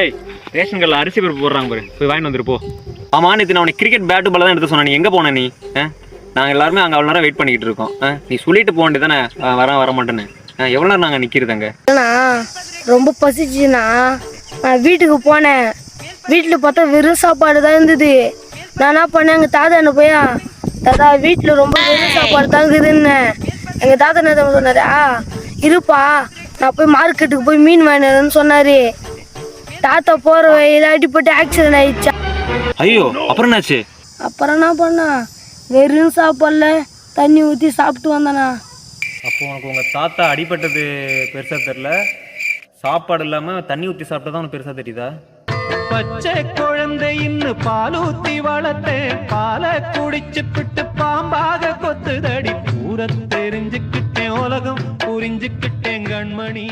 ஏய் ரேஷன் கடையில் அரிசி பருப்பு போடுறாங்க பாரு. போய் வாங்கிட்டு வந்துரு போ. ஆமா நேற்று நான் உனக்கு கிரிக்கெட் பேட்டு பால் தான் எடுத்து சொன்னேன். நீ எங்கே போன நீ? ஆ? நாங்கள் எல்லாருமே அங்கே அவ்வளோ நேரம் வெயிட் பண்ணிக்கிட்டு இருக்கோம். ஆ? நீ சொல்லிட்டு போக வேண்டியதானே வரேன் வர மாட்டேன்னு. எவ்வளோ நேரம் நாங்கள் நிற்கிறது அங்கே? ரொம்ப பசிச்சுண்ணா நான் வீட்டுக்கு போனேன். வீட்டில் பார்த்தா வெறும் சாப்பாடு தான் இருந்தது. நான் என்ன பண்ணேன் எங்கள் தாத்தா என்ன போயா? தாத்தா வீட்டில் ரொம்ப வெறும் சாப்பாடு தான் இருக்குதுன்னு. எங்கள் தாத்தா என்ன சொன்னாரு? ஆ இருப்பா. நான் போய் மார்க்கெட்டுக்கு போய் மீன் வாங்கினு சொன்னாரு. தாத்தா போகிற வழியில் அடிப்பட்டு ஆக்சிடென்ட் ஆயிடுச்சா. ஐயோ அப்புறம் என்னாச்சு? அப்புறம் என்ன பண்ணா? வெறும் சாப்பாடுல தண்ணி ஊற்றி சாப்பிட்டு வந்தானா. அப்போ உனக்கு உங்கள் தாத்தா அடிபட்டது பெருசாக தெரில சாப்பாடு இல்லாமல் தண்ணி ஊற்றி சாப்பிட்டா தான் உனக்கு பெருசாக தெரியுதா? பச்சை குழந்தை இன்னும் பாலூத்தி வளர்த்தேன் பாலை குடிச்சு பிட்டு பாம்பாக கொத்துதடி. பூர தெரிஞ்சுக்கிட்டேன் உலகம் புரிஞ்சுக்கிட்டேன் கண்மணி.